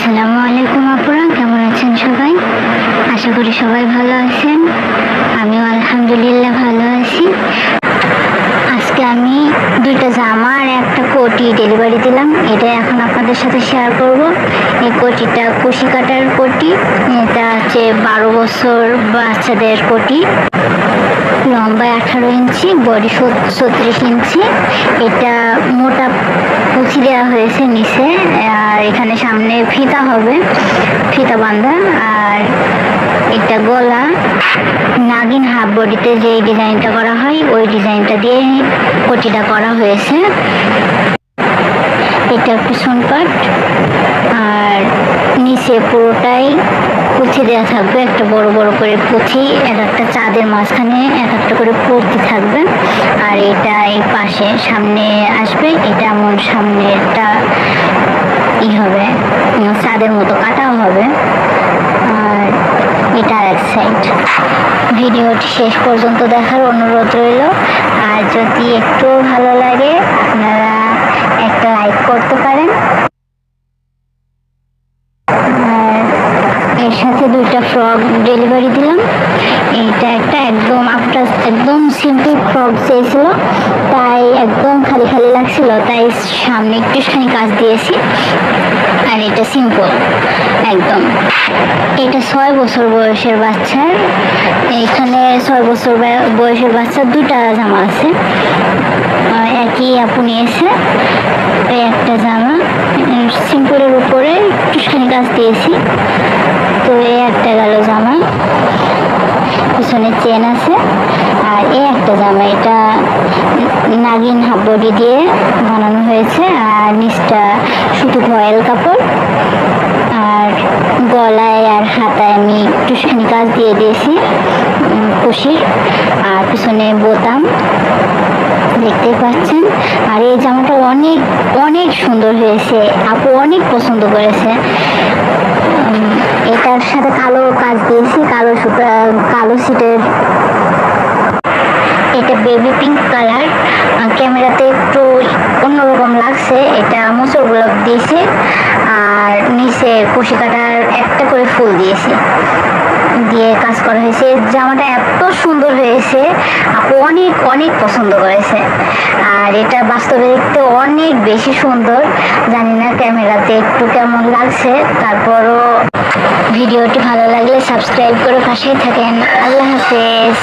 আসসালামু আলাইকুম আপুরা কেমন আছেন সবাই? আশা করি সবাই ভালো আছেন। আমিও আলহামদুলিল্লাহ ভালো আছি। আজকে আমি দুইটা জামা আর একটা কোটি ডেলিভারি দিলাম। এটা এখন আপনাদের সাথে শেয়ার করব। এই কোটিটা কুশি কাটার কোটি, এটা হচ্ছে বারো বছর বাচ্চাদের কোটি। লম্বায় আঠারো ইঞ্চি, বডি ছত্রিশ ইঞ্চি। এটা মোটা দেওয়া হয়েছে নিচে, আর এখানে সামনে ফিতা হবে, ফিতা বান্ধা আর এটা গলা। নাগিন হাফ বডিতে যে ডিজাইনটা করা হয়, ওই ডিজাইনটা দিয়ে কটিটা করা হয়েছে। এটা পিছন পাট আর নিচে পুরোটাই পুঁথি দেওয়া থাকবে। একটা বড় বড় করে পুঁথি, এক একটা চাঁদের মাঝখানে এক একটা করে পুঁথি থাকবে। আর এটা এই পাশে সামনে আসবে। এটা এমন সামনেটা ই হবে চাঁদের মতো কাটাও হবে। আর এটা আর এক সাইড ভিডিওটি শেষ পর্যন্ত দেখার অনুরোধ রইল। আর যদি একটু ভালো লাগে, আপনারা এর দুইটা ফ্রক ডেলিভারি দিলাম। এইটা একটা একদম আপনার একদম সিম্পল ফ্রক চেয়েছিল, তাই একদম খালি খালি লাগছিল, তাই সামনে একটুখানি কাজ দিয়েছি। আর এটা সিম্পল একদম। এটা ছয় বছর বয়সের বাচ্চার এখানে ছয় বছর বয়- বয়সের বাচ্চার দুটা জামা আছে। একই আপু নিয়েছে একটা জামা সিম্পলের উপরে একটুখানি কাজ দিয়েছি। এই একটা গেল জামা। পিছনে চেন আছে। আর এই একটা জামা, এটা নাগিন হাফ বডি দিয়ে বানানো হয়েছে। আর নিচটা শুধু ভয়েল কাপড়। আর গলায় আর হাতায় আমি একটুখানি কাজ দিয়ে দিয়েছি কুশির আর পিছনে বোতাম দেখতে পাচ্ছেন। আর এই জামাটা অনেক অনেক সুন্দর হয়েছে। আপু অনেক পছন্দ করেছে। এটার সাথে কালো কাজ দিয়েছি, কালো কালো সিটের এটা বেবি পিঙ্ক কালার ক্যামেরাতে একটু অন্যরকম লাগছে। এটা মোচর গোলাপ দিয়েছি। আর নিচে কুশি কাটার একটা করে ফুল দিয়েছি। দিয়ে কাজ করা হয়েছে। জামাটা এত সুন্দর হয়েছে। আপু অনেক অনেক পছন্দ করেছে। আর এটা বাস্তবে দেখতে অনেক বেশি সুন্দর। জানি না ক্যামেরাতে একটু কেমন লাগছে। তারপরও ভিডিওটি ভালো লাগলে সাবস্ক্রাইব করে পাশেই থাকেন। আল্লাহ হাফেজ।